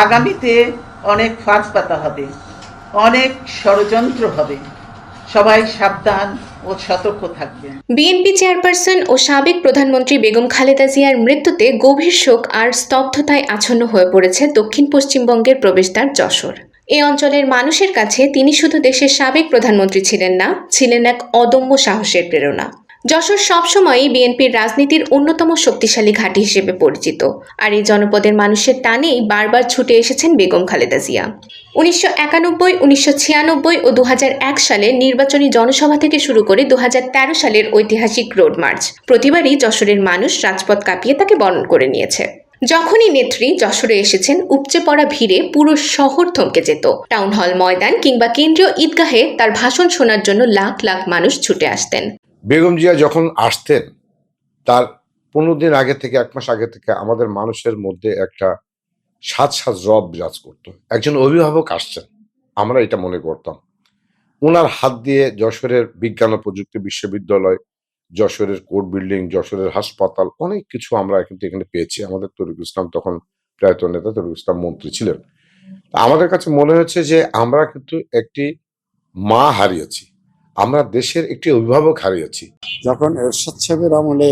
আগামীতে অনেক ফাঁস পাতা হবে, অনেক ষড়যন্ত্র হবে। সবাই সাবধান ও সতর্ক থাকবেন। বিএনপি চেয়ারপারসন ও সাবেক প্রধানমন্ত্রী বেগম খালেদা জিয়ার মৃত্যুতে গভীর শোক আর স্তব্ধতায় আচ্ছন্ন হয়ে পড়েছে দক্ষিণ পশ্চিমবঙ্গের প্রবেশদ্বার যশোর। এই অঞ্চলের মানুষের কাছে তিনি শুধু দেশের সাবেক প্রধানমন্ত্রী ছিলেন না, ছিলেন এক অদম্য সাহসের প্রেরণা। যশোর সবসময়ই বিএনপির রাজনীতির অন্যতম শক্তিশালী ঘাঁটি হিসেবে পরিচিত। আর এই জনপদের মানুষের টানেই বারবার ছুটে এসেছেন বেগম খালেদা জিয়া। উনিশশো একানব্বই, উনিশশো ছিয়ানব্বই ও দু সালে নির্বাচনী জনসভা থেকে শুরু করে দু হাজার তেরো সালের ঐতিহাসিক রোড মার্চ। প্রতিবারই যশোরের মানুষ রাজপথ কাঁপিয়ে তাকে বরণ করে নিয়েছে। যখনই নেত্রী যশোরে এসেছেন, উপচে পড়া ভিড়ে পুরো শহর থমকে যেত। টাউন হল, ময়দান কিংবা কেন্দ্রীয় ঈদগাহে তার ভাষণ শোনার জন্য লাখ লাখ মানুষ ছুটে আসতেন। বেগম জিয়া যখন আসতেন, তার পনেরো দিন আগে থেকে, এক মাস আগে থেকে আমাদের মানুষের মধ্যে একটা সাত সাত রব বিরাজ করতো। একজন অভিভাবক আসছেন, আমরা এটা মনে করতাম। ওনার হাত দিয়ে যশোরের বিজ্ঞান ও প্রযুক্তি বিশ্ববিদ্যালয়, যশোরের কোর্ট বিল্ডিং, যশোরের হাসপাতাল, অনেক কিছু আমরা কিন্তু এখানে পেয়েছি। আমাদের তরিকুল ইসলাম তখন প্রয়াত নেতা, তরিকুল ইসলাম মন্ত্রী ছিলেন। আমাদের কাছে মনে হচ্ছে যে আমরা কিন্তু একটি মা হারিয়েছি। আমরা দেশের একটি অভিভাবক হারিয়েছি। যখন এরশাদ সাহেবের আমলে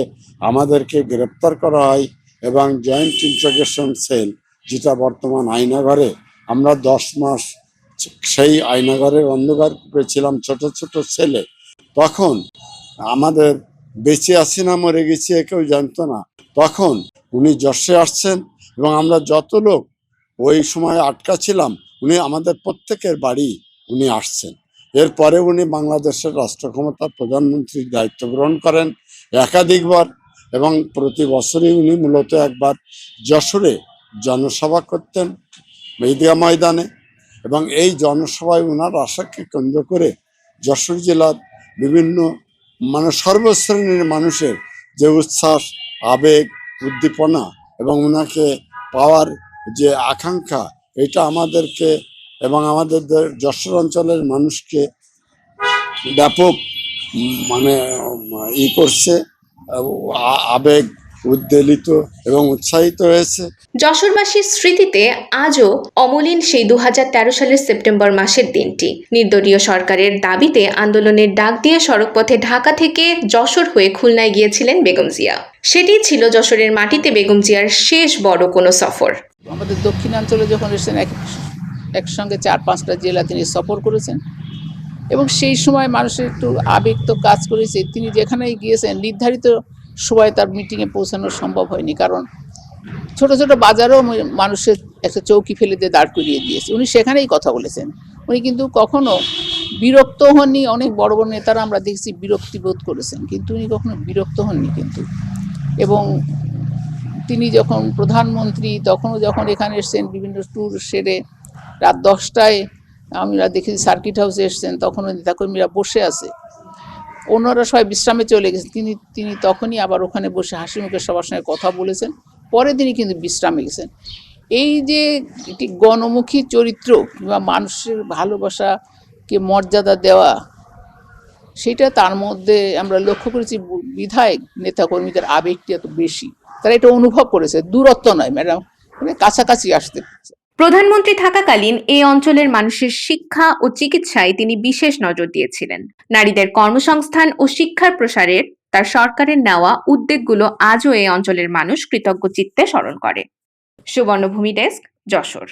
আমাদেরকে গ্রেপ্তার করা হয় এবং জয়েন্ট ইন্টারগেশন সেল, যেটা বর্তমান আয়নাঘরে, আমরা দশ মাস সেই আয়নাঘরের অন্ধকার পেয়েছিলাম ছোট ছোট ছেলে তখন আমাদের বেঁচে আছি না, মরে গেছি কেউ জানতো না। তখন উনি যশে আসছেন এবং আমরা যত লোক ওই সময় আটকা ছিলাম, উনি আমাদের প্রত্যেকের বাড়ি উনি আসছেন। এরপরে উনি বাংলাদেশের রাষ্ট্র ক্ষমতার প্রধানমন্ত্রীর দায়িত্ব গ্রহণ করেন একাধিকবার এবং প্রতি বছরই উনি মূলত একবার যশোরে জনসভা করতেন ঈদগাহ ময়দানে এবং এই জনসভায় ওনার আশাকে কেন্দ্র করে যশোর জেলার বিভিন্ন মানে সর্বশ্রেণীর মানুষের যে উচ্ছ্বাস, আবেগ, উদ্দীপনা এবং ওনাকে পাওয়ার যে আকাঙ্ক্ষা, এটা আমাদেরকে এবং আমাদের যশোর অঞ্চলের মানুষকে ব্যাপক মানে ই করছে আবেগ উদ্বেলিত এবং উৎসাহিত হয়েছে। যশোরবাসীর স্মৃতিতে আজও অমলিন সেই দুহাজার তেরো সালের সেপ্টেম্বর মাসের দিনটি। নির্দলীয় সরকারের দাবিতে আন্দোলনের ডাক দিয়ে সড়কপথে ঢাকা থেকে যশোর হয়ে খুলনায় গিয়েছিলেন বেগম জিয়া। সেটি ছিল যশোরের মাটিতে বেগম জিয়ার শেষ বড় কোনো সফর। আমাদের দক্ষিণাঞ্চলে যখন এসেছেন এক একসঙ্গে চার পাঁচটা জেলা তিনি সফর করেছেন। এবং সেই সময় মানুষের একটু আবেগ তো কাজ করেছে। তিনি যেখানেই গিয়েছেন, নির্ধারিত সময় তার মিটিংয়ে পৌঁছানো সম্ভব হয়নি। কারণ ছোট ছোট বাজারেও মানুষের একটা চৌকি ফেলে দিয়ে দাঁড় করিয়ে দিয়েছে। উনি সেখানেই কথা বলেছেন। উনি কিন্তু কখনো বিরক্ত হননি। অনেক বড় বড় নেতারা আমরা দেখছি বিরক্তি বোধ করেছেন। কিন্তু উনি কখনো বিরক্ত হননি কিন্তু। এবং তিনি যখন প্রধানমন্ত্রী, তখনও যখন এখানে এসছেন বিভিন্ন ট্যুর সেরে রাত দশটায় আমরা দেখেছি সার্কিট হাউসে এসছেন তখনও নেতাকর্মীরা বসে আছে। অন্যরা সবাই বিশ্রামে চলে গেছেন। তিনি তিনি তখনই আবার ওখানে বসে হাসি মুখে সবার সঙ্গে কথা বলেছেন। পরে তিনি কিন্তু বিশ্রামে গেছেন। এই যে একটি গণমুখী চরিত্র কিংবা মানুষের ভালোবাসাকে মর্যাদা দেওয়া, সেটা তার মধ্যে আমরা লক্ষ্য করেছি বিধায়ক নেতাকর্মীদের আবেগটি এত বেশি। তারা এটা অনুভব করেছে। দূরত্ব নয় ম্যাডাম মানে কাছাকাছি আসতে প্রধানমন্ত্রী থাকাকালীন এই অঞ্চলের মানুষের শিক্ষা ও চিকিৎসায় তিনি বিশেষ নজর দিয়েছিলেন। নারীদের কর্মসংস্থান ও শিক্ষার প্রসারের তার সরকারের নেওয়া উদ্যোগগুলো আজও এই অঞ্চলের মানুষ কৃতজ্ঞ চিত্তে স্মরণ করে। সুবর্ণভূমি ডেস্ক, যশোর।